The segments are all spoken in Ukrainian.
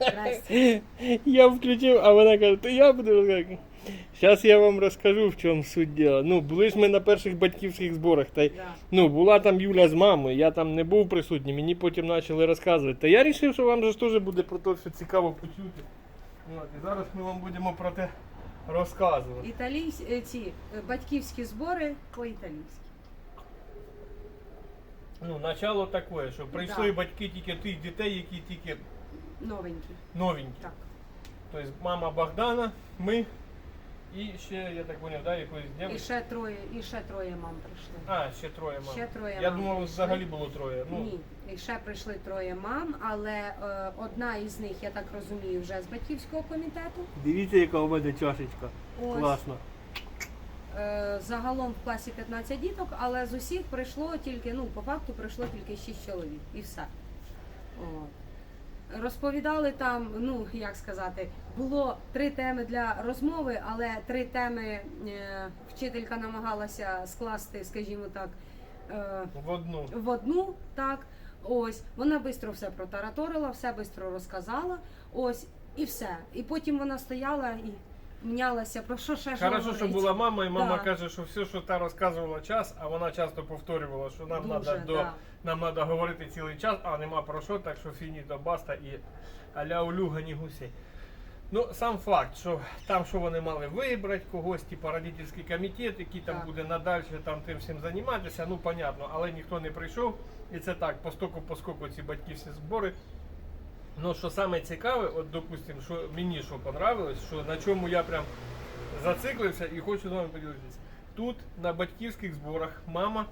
Здрасте. Я включив, а вона каже, то я буду розказувати. Зараз я вам розкажу, в чому суть діла. Ну, були ж ми на перших батьківських зборах. Та й, Да. ну, була там Юля з мамою, я там не був присутній, мені потім почали розказувати. Та я вирішив, що вам же ж теж буде про те, все цікаво почути. От, і зараз ми вам будемо про те розказувати. Італійсь... е, ці е, батьківські збори по-італійськи. Ну, начало таке, що прийшли Да. батьки тільки тих дітей, які тільки Новенькі. новенькі. Так. Тобто мама Богдана, ми і ще, я так поняв, да, якоїсь І ще троє, і ще троє мам прийшли. А, ще троє мам. Ще троє Я мам думав, прийшли. взагалі було троє. Ну, Ні, і ще прийшли троє мам, але е, одна із них, я так розумію, вже з батьківського комітету. Дивіться, яка у мене чашечка. Ось. Класно. Е, загалом в класі 15 діток, але з усіх прийшло тільки, ну, по факту прийшло тільки 6 чоловік і все. От. Розповідали там, ну як сказати, було три теми для розмови, але три теми е, вчителька намагалася скласти, скажімо так, е, В одну. в одну, так. Ось, вона швидко все протараторила, все швидко розказала. Ось, і все. І потім вона стояла і мнялася, про що ще ж Хорошо, що говорить. була мама, і мама Да. каже, що все, що та розказувала час, а вона часто повторювала, що нам Дуже, треба до да. нам треба говорити цілий час, а нема про що, так що фініто, баста і аля улюга ні гусей. Ну, сам факт, що там, що вони мали вибрати, когось, типу родительський комітет, який там Так. буде надалі там тим всім займатися, ну понятно, але ніхто не прийшов. І це так, по стоку по ці батьківські збори. Ну, що саме цікаве, от допустим, що мені що понравилось, що на чому я прям зациклився і хочу з вами поділитися. Тут на батьківських зборах мама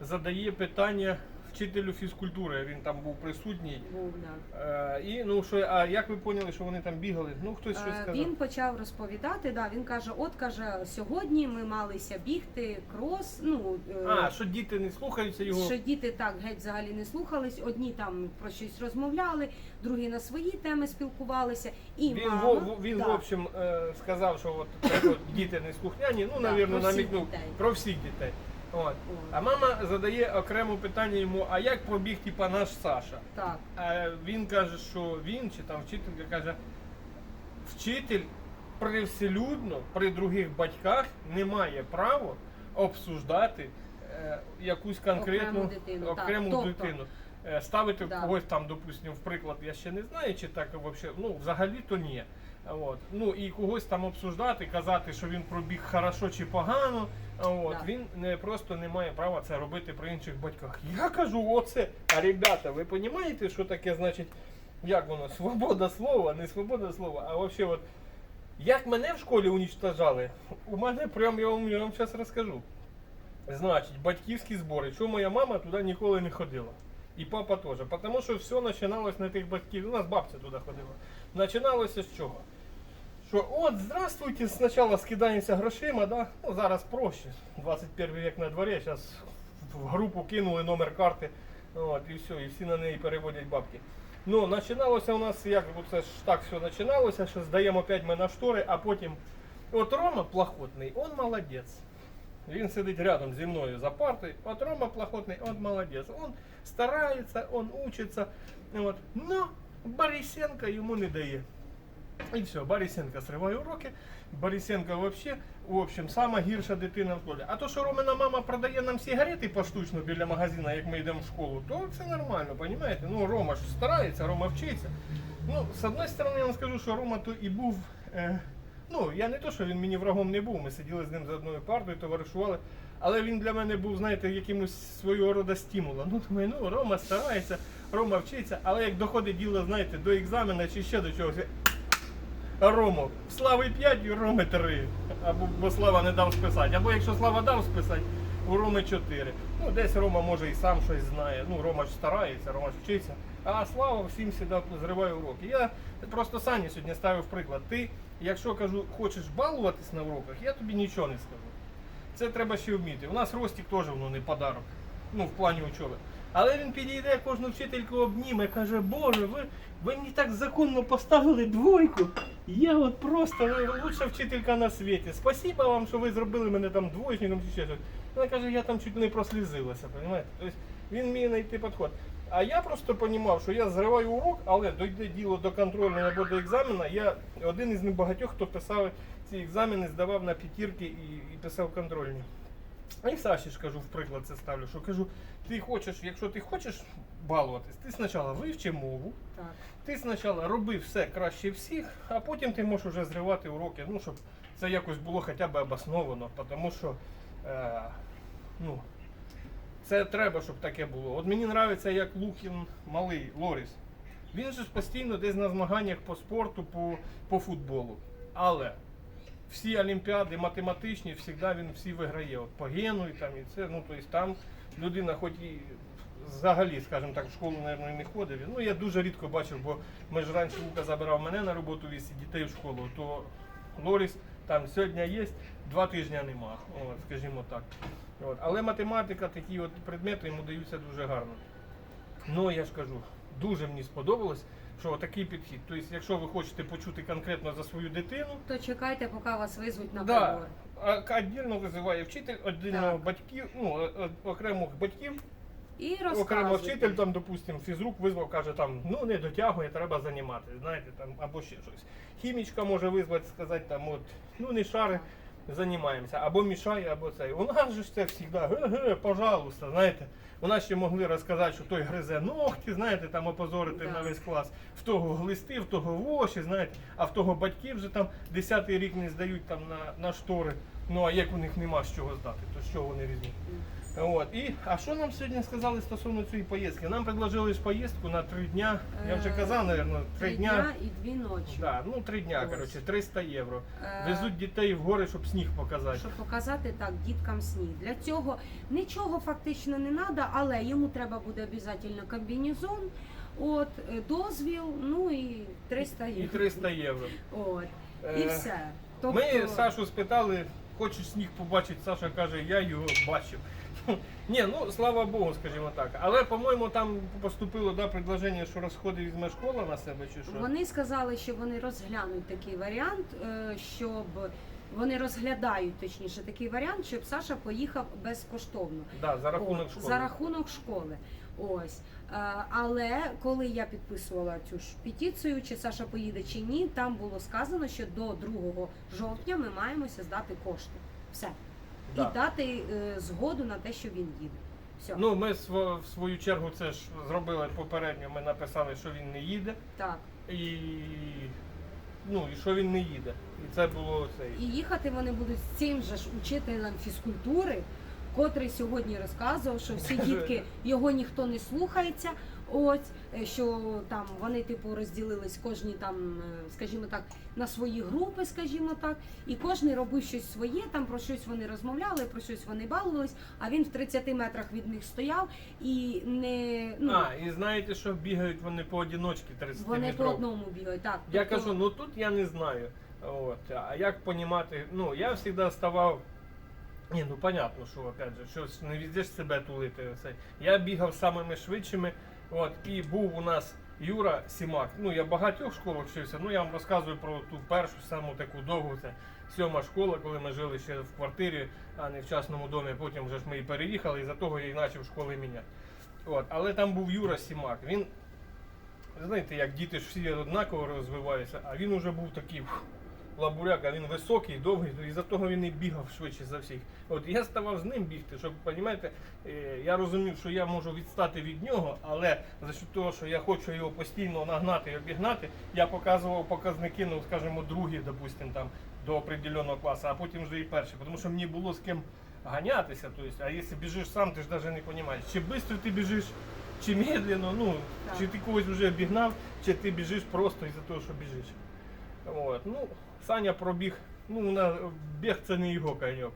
задає питання вчителю фізкультури. Він там був присутній. Був, да. Е, і ну що, а як ви поняли, що вони там бігали? Ну хтось щось Е, сказав. Він почав розповідати. Да, він каже: от каже, сьогодні ми малися бігти крос. Ну е, А, що діти не слухаються його. що діти так геть взагалі не слухались. Одні там про щось розмовляли, другі на свої теми спілкувалися. І Він, мама, во, во- він да, в общем, е, сказав, що от, так от діти не слухняні, ну, Да, навірно, про всіх намікнув дітей. про всіх дітей. От. А мама задає окремо питання йому, а як пробіг типа наш Саша? так, А він каже, що він чи там вчителька каже, вчитель привселюдно при других батьках не має права обсуждати е, якусь конкретну Окрему дитину, окрему Тобто- дитину. Е, Ставити Да. когось там, допустимо, в приклад, я ще не знаю, чи так вообще, ну взагалі то ні. От. Ну і когось там обсуждати, казати, що він пробіг хорошо чи погано. От. Да. Він не просто не має права це робити при інших батьках. Я кажу, оце. А ребята, ви розумієте, що таке значить, як воно? Свобода слова, не свобода слова, а взагалі, от, як мене в школі унічтожали, у мене прям я вам, я вам зараз розкажу. Значить, батьківські збори. Чому моя мама туди ніколи не ходила? І папа теж. Тому що все починалось на тих батьків. У нас бабця туди ходила. Починалося з чого? Що от, здравствуйте, спочатку скидаємося грошима, да? ну зараз проще. 21 век на дворі, зараз в групу кинули номер карти, от, і все, і всі на неї переводять бабки. Ну, починалося у нас, як це ж так все починалося, що здаємо опять ми на штори, а потім. От Рома Плахотний, он молодець. Він сидить рядом зі мною за партою. От Рома Плохотний, он молодець. Он старається, он учиться. От. Но Борисенко йому не дає. І все, Борисенко зриває уроки. Борисенко вообще, в общем, сама гірша дитина в школі. А то, що Ромина мама продає нам сигарети поштучно біля магазина, як ми йдемо в школу, то це нормально, розумієте? Ну, Рома ж старається, Рома вчиться. Ну, з одної сторони, я вам скажу, що Рома то і був. Е, ну, я не то, що він мені врагом не був, ми сиділи з ним за одною партою, товаришували. Але він для мене був, знаєте, якимось свого роду стимулом. Ну, думаю, ну, Рома старається, Рома вчиться, але як доходить діло, знаєте, до екзамена чи ще до чогось. Рому, Слави 5 і Роми 3. Або бо Слава не дав списати. Або якщо Слава дав списати, у Роми 4. Ну, десь Рома може і сам щось знає. Ну, Рома ж старається, Рома ж вчиться. А Слава всім сюди зриває уроки. Я просто Сані сьогодні ставив приклад. Ти, якщо кажу, хочеш балуватись на уроках, я тобі нічого не скажу. Це треба ще вміти. У нас Ростік теж воно не подарок. Ну, в плані учоби. Але він підійде, кожну вчительку обніме, каже, Боже, ви, ви мені так законно поставили двойку. Я от просто ви лучша вчителька на світі. Спасибо вам, що ви зробили мене там двоєчником чи ще щось. Вона каже, я там чуть не прослізилася, розумієте? Тобто він вміє знайти підход. А я просто розумів, що я зриваю урок, але дойде діло до контрольного або до екзамена. Я один із небагатьох, хто писав ці екзамени, здавав на п'ятірки і, і писав контрольні. І Саші ж кажу, в приклад це ставлю, що кажу, ти хочеш, якщо ти хочеш балуватись, ти спочатку вивчи мову, Так. ти спочатку роби все краще всіх, а потім ти можеш вже зривати уроки, ну, щоб це якось було хоча б обосновано, тому що е, ну, це треба, щоб таке було. От мені подобається, як Лукін малий Лоріс. Він же ж постійно десь на змаганнях по спорту, по, по футболу. Але всі олімпіади математичні, завжди він всі виграє. От по гену і там і це. Ну, тобто там людина, хоч і взагалі, скажімо так, в школу, мабуть, не ходив. Ну, я дуже рідко бачив, бо ми ж раніше Лука забирав мене на роботу віз дітей в школу, то Лоріс там сьогодні є, два тижні нема, от, скажімо так. От. Але математика, такі от предмети йому даються дуже гарно. Ну, я ж кажу, дуже мені сподобалось, що такий підхід. Тобто, якщо ви хочете почути конкретно за свою дитину, То чекайте, поки вас визвуть на да, переговори. а- віддільно визиває вчитель, віддільно батьків, ну, е- е- окремих батьків, І окремо вчитель, там, допустим, фізрук визвав, каже, там, ну не дотягує, треба займати, знаєте, там, або ще щось. Хімічка може визвати, сказати, там, от, ну не шари, займаємося, або мішає, або цей. У нас же ж це завжди, ге-ге, пожалуйста, знаєте. У нас ще могли розказати, що той гризе ногті, знаєте, там опозорити Да. на весь клас. В того глисти, в того воші, знаєте, а в того батьки вже там десятий рік не здають там на, на штори. Ну а як у них нема з чого здати, то що вони візьмуть? От. І, а що нам сьогодні сказали стосовно цієї поїздки? Нам предложили ж поїздку на три дня. Я вже Е, казав, мабуть, три дня. дня і дві ночі. Да, ну три дня, Ось. коротше, 300 євро. Е, Везуть дітей в гори, щоб сніг показати. Щоб показати так діткам сніг. Для цього нічого фактично не треба, але йому треба буде обов'язково комбінезон, от, е, дозвіл, ну і 300 І євро. 300 євро. От. Е, І все. Тобто, Ми Сашу спитали, хочеш сніг побачити, Саша каже, я його бачив. Ні, ну слава Богу, скажімо так. Але, по-моєму, там поступило да, предложення, що розходи візьме школа на себе чи що. Вони сказали, що вони розглянуть такий варіант, е, щоб вони розглядають точніше такий варіант, щоб Саша поїхав безкоштовно. Да, за рахунок От, школи. За рахунок школи. Ось. Е, Але коли я підписувала цю ж петицію, чи Саша поїде чи ні, там було сказано, що до 2 жовтня ми маємося здати кошти. Все. Да. І дати е, згоду на те, що він їде. Все. Ну, ми в свою чергу це ж зробили попередньо. Ми написали, що він не їде, Так. і ну і що він не їде. І це було цей. І їхати вони будуть з цим же ж учителем фізкультури, котрий сьогодні розказував, що всі дітки його ніхто не слухається. Ось е, що там вони типу розділились кожні там, е, скажімо так, на свої групи, скажімо так, і кожен робив щось своє, там про щось вони розмовляли, про щось вони балувались, а він в 30 метрах від них стояв і не ну А, і знаєте, що бігають вони поодіночки 30 вони по одному бігають. Так Я тобто- кажу, ну тут я не знаю. От. А як понімати? Ну, я завжди ставав. Ні, ну понятно, що опять же, щось не везде ж себе тулити. Я бігав самими швидшими. От, і був у нас Юра Сімак. Ну, я в багатьох школах вчився. Ну, я вам розказую про ту першу, саму таку довгу. Це сьома школа, коли ми жили ще в квартирі, а не в частному домі. Потім вже ж ми і переїхали, і за того я і почав школи міняти. От, але там був Юра Сімак. Він знаєте, як діти ж всі однаково розвиваються, а він уже був такий фу, лабуряк, а він високий, довгий, і за того він і бігав швидше за всіх. От я ставав з ним бігти, щоб розумієте, я розумів, що я можу відстати від нього, але за що того, що я хочу його постійно нагнати і обігнати, я показував показники, ну скажімо, другі, допустим, там до определеного класу, а потім вже і перші, тому що мені було з ким ганятися. Тобто, а якщо біжиш сам, ти ж навіть не розумієш, чи швидко ти біжиш, чи медленно, ну, Так. чи ти когось вже обігнав, чи ти біжиш просто із-за того, що біжиш. От. Ну, Саня пробіг, ну, на, біг це не його коньок.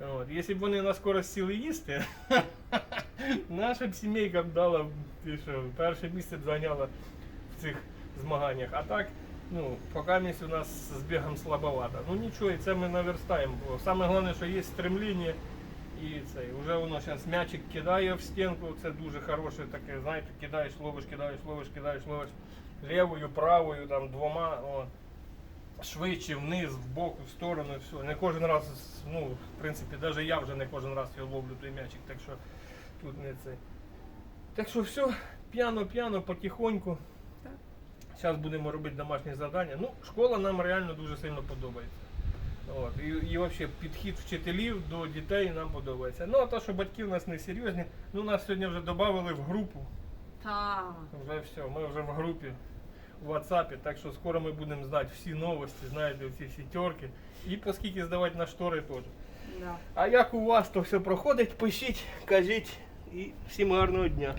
От. Якщо б вони на скорость сіли їсти, наша б сімейка б дала, що, перше місце б зайняла в цих змаганнях. А так, ну, поки місць у нас з бігом слабовато. Ну нічого, і це ми наверстаємо. Саме головне, що є стремління. І це, вже воно зараз м'ячик кидає в стінку, це дуже хороше таке, знаєте, кидаєш, ловиш, кидаєш, ловиш, кидаєш, ловиш лівою, правою, там двома, о, швидше, вниз, в бок, в сторону, все. Не кожен раз, ну, в принципі, навіть я вже не кожен раз його ловлю той м'ячик, так що тут не це. Так що все, п'яно-п'яно, потихоньку. Зараз будемо робити домашні завдання. Ну, школа нам реально дуже сильно подобається. От. І, і взагалі підхід вчителів до дітей нам подобається. Ну, а то, що батьки у нас не серйозні, ну нас сьогодні вже додали в групу. Так. Вже все, ми вже в групі в WhatsApp, так що скоро ми будемо знати всі новості, знаєте, всі всі терки. І поскільки здавати на штори теж. Да. А як у вас то все проходить, пишіть, кажіть і всім гарного дня.